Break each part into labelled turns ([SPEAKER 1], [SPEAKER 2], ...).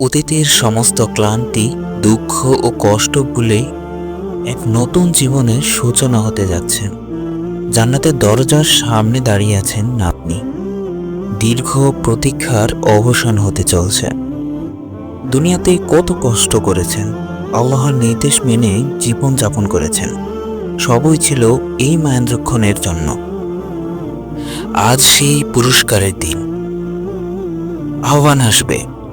[SPEAKER 1] অতীতের সমস্ত ক্লান্তি, দুঃখ ও কষ্ট ভুলে এক নতুন জীবনের সূচনা হতে যাচ্ছে। জান্নাতের দরজার সামনে দাঁড়িয়ে আছেন আপনি দীর্ঘ প্রতীক্ষার অবসান হতে চলছে। দুনিয়াতে কত কষ্ট করেছেন, আল্লাহর নির্দেশ মেনে জীবন যাপন করেছেন। সবই ছিল এই মায়েন্দ্রক্ষণের জন্য। আজ সেই পুরস্কারের দিন। আহ্বান আসবে।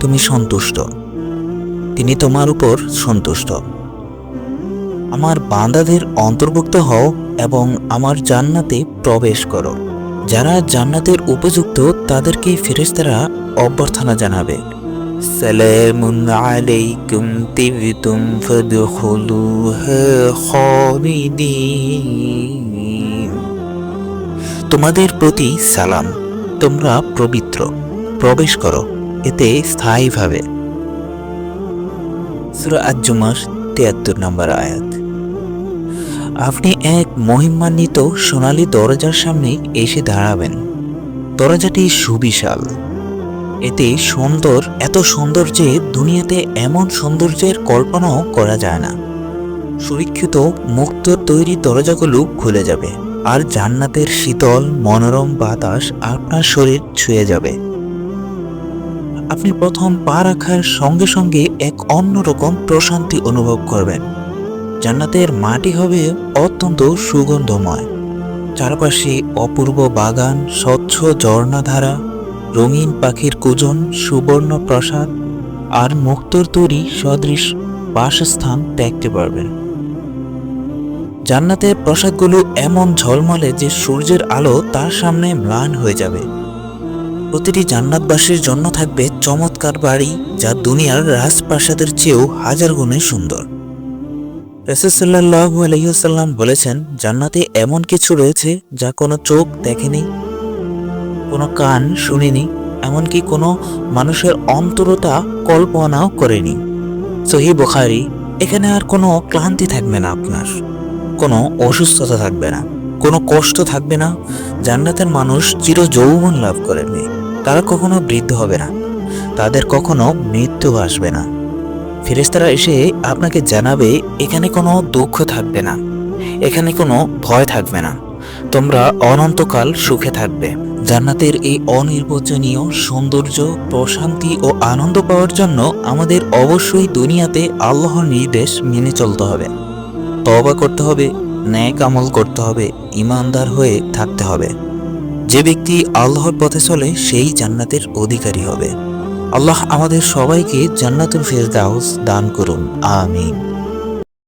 [SPEAKER 1] তুমি সন্তুষ্ট। তিনি তোমার উপর সন্তুষ্ট। আমার বান্দাদের অন্তর্ভুক্ত হও এবং আমার জান্নাতে প্রবেশ করো। যারা জান্নাতের উপযুক্ত, তাদেরকে ফেরেশতারা অভ্যর্থনা জানাবে। আলাইকুম তোমাদের প্রতি সালাম। তোমরা পবিত্র। প্রবেশ করো। এতে স্থায়ীভাবে। সুরা তিয়াত্তর নম্বর আয়াত। আপনি এক মহিমান্বিত সোনালি দরজার সামনে এসে দাঁড়াবেন। দরজাটি সুবিশাল। এতে সুন্দর, এত সুন্দর যে দুনিয়াতে এমন সৌন্দর্যের কল্পনাও করা যায় না। সুরক্ষিত মুক্ত তৈরি দরজাগুলো খুলে যাবে। আর জান্নাতের শীতল, মনোরম বাতাস আপনার শরীর ছুঁয়ে যাবে। আপনি প্রথম পা রাখার সঙ্গে সঙ্গে এক অন্যরকম প্রশান্তি অনুভব করবেন। জান্নাতের মাটি হবে অত্যন্ত সুগন্ধময়। চারপাশে অপূর্ব বাগান, স্বচ্ছ ঝর্ণাধারা, রঙিন পাখির কুজন, সুবর্ণ প্রসাদ আর মুক্তর তৈরি সদৃশ বাসস্থান দেখতে পারবেন। জান্নাতের প্রসাদগুলো এমন ঝলমলে যে সূর্যের আলো তার সামনে ম্লান হয়ে যাবে। প্রতিটি জান্নাতবাসীর জন্য থাকবে চমৎকার বাড়ি যা দুনিয়ার রাজপ্রাসাদের চেয়েও হাজার গুণে সুন্দর। রসুল্লাহু আলহিহাল্লাম বলেছেন, জান্নাতে এমন কিছু রয়েছে যা কোনো চোখ দেখেনি, কোনো কান শুনিনি, এমনকি কোনো মানুষের অন্তরতা কল্পনাও করেনি। সহি বুখারি, এখানে আর কোনো ক্লান্তি থাকবে না আপনার, কোনো অসুস্থতা থাকবে না, কোনো কষ্ট থাকবে না। জান্নাতের মানুষ চির যৌবন লাভ করেননি তারা কখনো বৃদ্ধ হবে না। তাদের কখনো মৃত্যু আসবে না। ফেরেস্তারা এসে আপনাকে জানাবে, এখানে কোনো দুঃখ থাকবে না। এখানে কোনো ভয় থাকবে না। তোমরা অনন্তকাল সুখে থাকবে। জান্নাতের এই অনির্বচনীয় সৌন্দর্য, প্রশান্তি ও আনন্দ পাওয়ার জন্য আমাদের অবশ্যই দুনিয়াতে আল্লাহর নির্দেশ মেনে চলতে হবে। তবা করতে হবে, ন্যাক আমল করতে হবে ইমানদার হয়ে থাকতে হবে। যে ব্যক্তি আল্লাহর পথে চলে, সেই জান্নাতের অধিকারী হবে। আল্লাহ আমাদের সবাইকে জান্নাতুল ফেরদাউস দান করুন। আমিন।